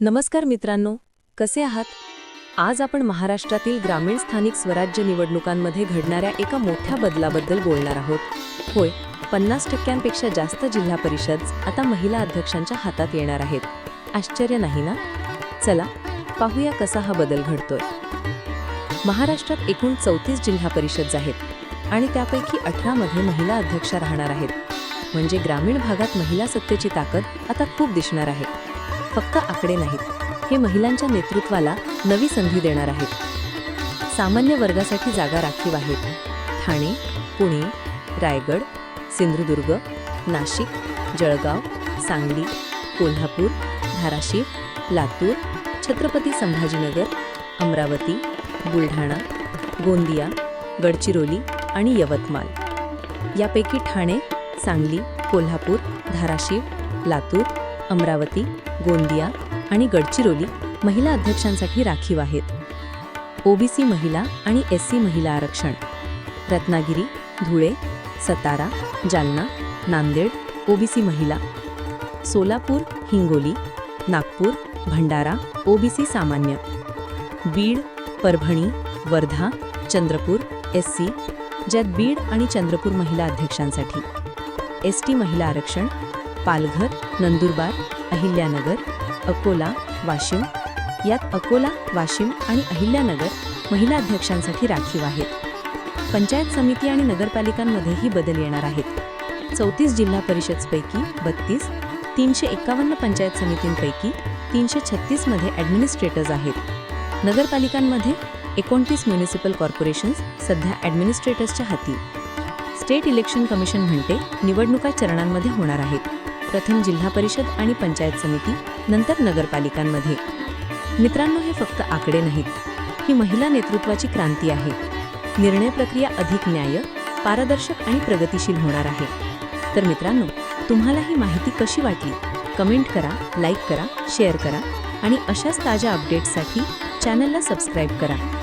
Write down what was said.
नमस्कार मित्रांनो कसे आहात? आज आपण महाराष्ट्रातील ग्रामीण स्थानिक स्वराज्य निवडणुकांमध्ये घडणाऱ्या एका मोठ्या बदलाबद्दल बोलणार आहोत. होय पन्नास टक्क्यांपेक्षा जास्त जिल्हा परिषद आता महिला अध्यक्षांच्या हातात येणार आहेत. आश्चर्य नाही ना? चला पाहूया कसा हा बदल घडतोय. महाराष्ट्रात एकूण चौतीस जिल्हा परिषद आहेत आणि त्यापैकी अठरामध्ये महिला अध्यक्ष राहणार आहेत. म्हणजे ग्रामीण भागात महिला सत्तेची ताकद आता खूप दिसणार आहे. फक्त आकडे नाहीत. हे महिलांच्या नेतृत्वाला नवी संधी देणार आहेत. सामान्य वर्गासाठी जागा राखीव आहेत. ठाणे पुणे रायगड सिंधुदुर्ग नाशिक जळगाव सांगली कोल्हापूर धाराशिव लातूर छत्रपती संभाजीनगर अमरावती बुलढाणा गोंदिया गडचिरोली आणि यवतमाळ. यापैकी ठाणे सांगली कोल्हापूर धाराशिव लातूर अमरावती गोंदिया आणि गडचिरोली महिला अध्यक्षांसाठी राखीव आहेत. ओबीसी महिला आणि एस सी महिला आरक्षण. रत्नागिरी धुळे सतारा जालना नांदेड ओबीसी महिला. सोलापूर हिंगोली नागपूर भंडारा ओबीसी सामान्य. बीड परभणी वर्धा चंद्रपूर एस सी ज्यात बीड आणि चंद्रपूर महिला अध्यक्षांसाठी. एस टी महिला आरक्षण पालघर नंदुरबार अहिल्यानगर अकोला वाशिम. यात अकोला वाशिम आणि अहिल्यानगर महिला अध्यक्षांसाठी राखीव आहेत. पंचायत समिती आणि नगरपालिकांमध्येही बदल येणार आहेत. चौतीस जिल्हा परिषदपैकी बत्तीस तीनशे एकावन्न पंचायत समितींपैकी तीनशे छत्तीसमध्ये ॲडमिनिस्ट्रेटर्स आहेत. नगरपालिकांमध्ये एकोणतीस म्युनिसिपल कॉर्पोरेशन्स सध्या ॲडमिनिस्ट्रेटर्सच्या हाती. स्टेट इलेक्शन कमिशन म्हणते निवडणुका चरणांमध्ये होणार आहेत. प्रथम जिल्हा परिषद आणि पंचायत समिती नंतर नगरपालिकांमध्ये. मित्रांनो हे फक्त आकडे नाहीत. ही महिला नेतृत्वाची क्रांती आहे. निर्णय प्रक्रिया अधिक न्याय पारदर्शक आणि प्रगतिशील होणार आहे. तर मित्रांनो तुम्हाला ही माहिती कशी वाटली? कमेंट करा लाईक करा शेअर करा आणि अशाच ताज्या अपडेट्ससाठी चॅनलला सबस्क्राईब करा.